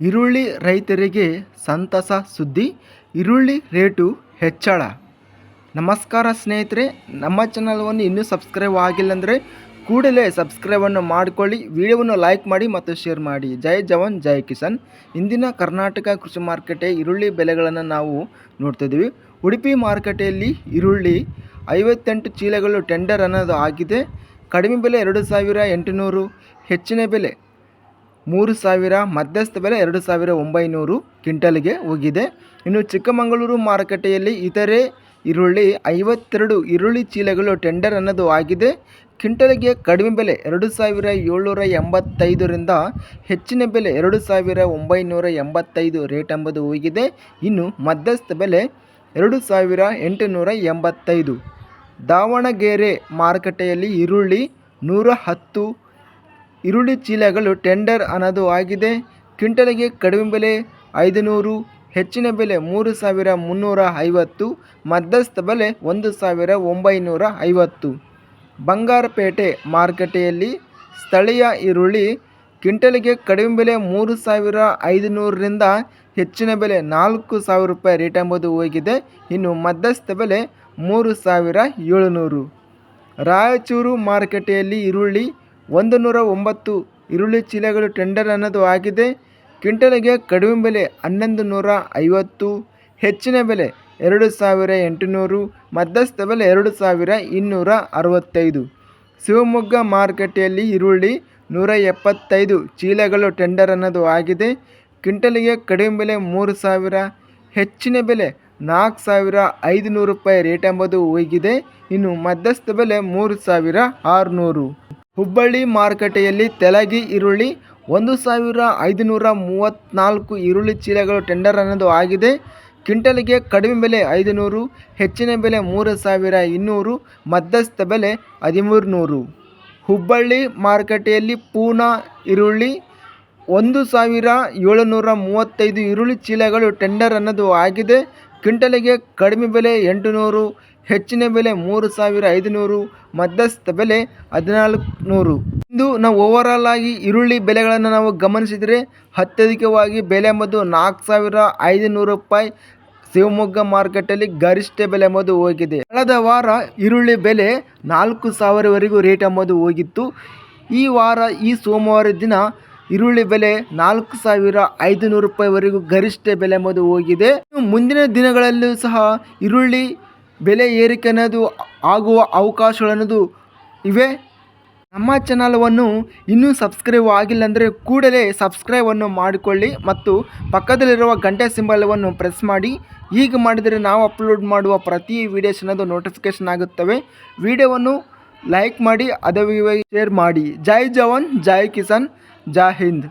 ಈರುಳ್ಳಿ ರೈತರಿಗೆ ಸಂತಸ ಸುದ್ದಿ, ಈರುಳ್ಳಿ ರೇಟು ಹೆಚ್ಚಳ. ನಮಸ್ಕಾರ ಸ್ನೇಹಿತರೆ, ನಮ್ಮ ಚಾನಲ್ವನ್ನು ಇನ್ನೂ ಸಬ್ಸ್ಕ್ರೈಬ್ ಆಗಿಲ್ಲ ಅಂದರೆ ಕೂಡಲೇ ಸಬ್ಸ್ಕ್ರೈಬನ್ನು ಮಾಡಿಕೊಳ್ಳಿ, ವಿಡಿಯೋವನ್ನು ಲೈಕ್ ಮಾಡಿ ಮತ್ತು ಶೇರ್ ಮಾಡಿ. ಜೈ ಜವಾನ್, ಜೈ ಕಿಸಾನ್. ಇಂದಿನ ಕರ್ನಾಟಕ ಕೃಷಿ ಮಾರುಕಟ್ಟೆ ಈರುಳ್ಳಿ ಬೆಲೆಗಳನ್ನು ನಾವು ನೋಡ್ತಿದ್ದೀವಿ ಉಡುಪಿ ಮಾರುಕಟ್ಟೆಯಲ್ಲಿ ಈರುಳ್ಳಿ ಐವತ್ತೆಂಟು ಚೀಲಗಳು ಟೆಂಡರ್ ಅನ್ನೋದು ಆಗಿದೆ. ಕಡಿಮೆ ಬೆಲೆ ಎರಡು ಸಾವಿರ ಎಂಟುನೂರು, ಹೆಚ್ಚಿನ ಬೆಲೆ ಮೂರು ಸಾವಿರ, ಮಧ್ಯಸ್ಥ ಬೆಲೆ ಎರಡು ಸಾವಿರ ಒಂಬೈನೂರು ಕ್ವಿಂಟಲ್ಗೆ ಹೋಗಿದೆ. ಇನ್ನು ಚಿಕ್ಕಮಗಳೂರು ಮಾರುಕಟ್ಟೆಯಲ್ಲಿ ಇತರೆ ಈರುಳ್ಳಿ ಐವತ್ತೆರಡು ಈರುಳ್ಳಿ ಚೀಲಗಳು ಟೆಂಡರ್ ಅನ್ನೋದು ಆಗಿದೆ. ಕ್ವಿಂಟಲ್ಗೆ ಕಡಿಮೆ ಬೆಲೆ ಎರಡು ಸಾವಿರ ಏಳ್ನೂರ ಎಂಬತ್ತೈದರಿಂದ ಹೆಚ್ಚಿನ ಬೆಲೆ ಎರಡು ಸಾವಿರ ಒಂಬೈನೂರ ಎಂಬತ್ತೈದು ರೇಟ್ ಎಂಬುದು ಹೋಗಿದೆ. ಇನ್ನು ಮಧ್ಯಸ್ಥ ಬೆಲೆ ಎರಡು ಸಾವಿರ ಎಂಟುನೂರ ಎಂಬತ್ತೈದು. ದಾವಣಗೆರೆ ಮಾರುಕಟ್ಟೆಯಲ್ಲಿ ಈರುಳ್ಳಿ ನೂರ ಹತ್ತು ಈರುಳ್ಳಿ ಚೀಲಗಳು ಟೆಂಡರ್ ಅನ್ನೋದು ಆಗಿದೆ. ಕ್ವಿಂಟಲಿಗೆ ಕಡಿಮೆ ಬೆಲೆ ಐದುನೂರು, ಹೆಚ್ಚಿನ ಬೆಲೆ ಮೂರು ಸಾವಿರ ಮುನ್ನೂರ ಐವತ್ತು, ಮಧ್ಯಸ್ಥ ಬೆಲೆ ಒಂದು ಸಾವಿರ ಒಂಬೈನೂರ ಐವತ್ತು. ಬಂಗಾರಪೇಟೆ ಮಾರುಕಟ್ಟೆಯಲ್ಲಿ ಸ್ಥಳೀಯ ಈರುಳ್ಳಿ ಕ್ವಿಂಟಲಿಗೆ ಕಡಿಮೆ ಬೆಲೆ ಮೂರು ಸಾವಿರ ಐದುನೂರರಿಂದ ಹೆಚ್ಚಿನ ಬೆಲೆ ನಾಲ್ಕು ಸಾವಿರ ರೂಪಾಯಿ ರೇಟ್ ಎಂಬುದು ಹೋಗಿದೆ. ಇನ್ನು ಮಧ್ಯಸ್ಥ ಬೆಲೆ ಮೂರು ಸಾವಿರ ಏಳುನೂರು. ರಾಯಚೂರು ಮಾರುಕಟ್ಟೆಯಲ್ಲಿ ಈರುಳ್ಳಿ ಒಂದು ನೂರ ಒಂಬತ್ತು ಈರುಳ್ಳಿ ಚೀಲಗಳು ಟೆಂಡರ್ ಅನ್ನೋದು ಆಗಿದೆ. ಕ್ವಿಂಟಲ್ಗೆ ಕಡಿಮೆ ಬೆಲೆ ಹನ್ನೊಂದು ನೂರ ಐವತ್ತು, ಹೆಚ್ಚಿನ ಬೆಲೆ ಎರಡು ಸಾವಿರ ಎಂಟುನೂರು, ಮಧ್ಯಸ್ಥ ಬೆಲೆ ಎರಡು ಸಾವಿರ ಇನ್ನೂರ ಅರವತ್ತೈದು. ಶಿವಮೊಗ್ಗ ಮಾರುಕಟ್ಟೆಯಲ್ಲಿ ಈರುಳ್ಳಿ ನೂರ ಎಪ್ಪತ್ತೈದು ಚೀಲಗಳು ಟೆಂಡರ್ ಅನ್ನೋದು ಆಗಿದೆ. ಕ್ವಿಂಟಲ್ಗೆ ಕಡಿಮೆ ಬೆಲೆ ಮೂರು ಸಾವಿರ, ಹೆಚ್ಚಿನ ಬೆಲೆ ನಾಲ್ಕು ಸಾವಿರ ಐದುನೂರು ರೂಪಾಯಿ ರೇಟ್ ಎಂಬುದು ಹೋಗಿದೆ ಇನ್ನು ಮಧ್ಯಸ್ಥ ಬೆಲೆ ಮೂರು ಸಾವಿರ ಆರುನೂರು. ಹುಬ್ಬಳ್ಳಿ ಮಾರುಕಟ್ಟೆಯಲ್ಲಿ ತೆಲಗಿ ಈರುಳ್ಳಿ, ಒಂದು ಸಾವಿರ ಐದುನೂರ ಮೂವತ್ತ್ನಾಲ್ಕು ಈರುಳ್ಳಿ ಚೀಲಗಳು ಟೆಂಡರ್ ಅನ್ನೋದು ಆಗಿದೆ. ಕ್ವಿಂಟಲ್ಗೆ ಕಡಿಮೆ ಬೆಲೆ ಐದುನೂರು, ಹೆಚ್ಚಿನ ಬೆಲೆ ಮೂರು ಸಾವಿರ ಇನ್ನೂರು, ಮಧ್ಯಸ್ಥ ಬೆಲೆ ಹದಿಮೂರು ನೂರು ಹುಬ್ಬಳ್ಳಿ ಮಾರುಕಟ್ಟೆಯಲ್ಲಿ ಪೂನಾ ಈರುಳ್ಳಿ, ಒಂದು ಸಾವಿರ ಏಳುನೂರ ಮೂವತ್ತೈದು ಈರುಳ್ಳಿ ಚೀಲಗಳು ಟೆಂಡರ್ ಅನ್ನೋದು ಆಗಿದೆ. ಕ್ವಿಂಟಲ್ಗೆ ಕಡಿಮೆ ಬೆಲೆ ಎಂಟುನೂರು, ಹೆಚ್ಚಿನ ಬೆಲೆ ಮೂರು ಸಾವಿರ ಐದುನೂರು, ಮಧ್ಯಸ್ಥ ಬೆಲೆ ಹದಿನಾಲ್ಕು ನೂರು ಇಂದು ನಾವು ಓವರಾಲ್ ಆಗಿ ಈರುಳ್ಳಿ ಬೆಲೆಗಳನ್ನು ನಾವು ಗಮನಿಸಿದರೆ ಅತ್ಯಧಿಕವಾಗಿ ಬೆಲೆ ಎಂಬುದು ನಾಲ್ಕು ಸಾವಿರ ಐದುನೂರು ರೂಪಾಯಿ ಶಿವಮೊಗ್ಗ ಮಾರ್ಕೆಟಲ್ಲಿ ಗರಿಷ್ಠ ಬೆಲೆ ಎಂಬುದು ಹೋಗಿದೆ. ಕಳೆದ ವಾರ ಈರುಳ್ಳಿ ಬೆಲೆ ನಾಲ್ಕು ಸಾವಿರವರೆಗೂ ರೇಟ್ ಎಂಬುದು ಹೋಗಿತ್ತು. ಈ ವಾರ ಈ ಸೋಮವಾರ ದಿನ ಈರುಳ್ಳಿ ಬೆಲೆ ನಾಲ್ಕು ಸಾವಿರ ಐದುನೂರು ರೂಪಾಯಿವರೆಗೂ ಗರಿಷ್ಠ ಬೆಲೆ ಎಂಬುದು ಹೋಗಿದೆ. ಮುಂದಿನ ದಿನಗಳಲ್ಲೂ ಸಹ ಈರುಳ್ಳಿ ಬೆಲೆ ಏರಿಕೆ ಅನ್ನೋದು ಆಗುವ ಅವಕಾಶಗಳನ್ನೋದು ಇವೆ. ನಮ್ಮ ಚಾನಲವನ್ನು ಇನ್ನೂ ಸಬ್ಸ್ಕ್ರೈಬ್ ಆಗಿಲ್ಲ ಅಂದರೆ ಕೂಡಲೇ ಸಬ್ಸ್ಕ್ರೈಬನ್ನು ಮಾಡಿಕೊಳ್ಳಿ ಮತ್ತು ಪಕ್ಕದಲ್ಲಿರುವ ಗಂಟೆ ಸಿಂಬಲವನ್ನು ಪ್ರೆಸ್ ಮಾಡಿ. ಹೀಗೆ ಮಾಡಿದರೆ ನಾವು ಅಪ್ಲೋಡ್ ಮಾಡುವ ಪ್ರತಿ ವೀಡಿಯೋಸ್ ಅನ್ನೋದು ನೋಟಿಫಿಕೇಷನ್ ಆಗುತ್ತವೆ. ವಿಡಿಯೋವನ್ನು ಲೈಕ್ ಮಾಡಿ, ಅದೇ ಶೇರ್ ಮಾಡಿ. ಜೈ ಜವಾನ್, ಜೈ ಕಿಸಾನ್. ಜೈ ಹಿಂದ್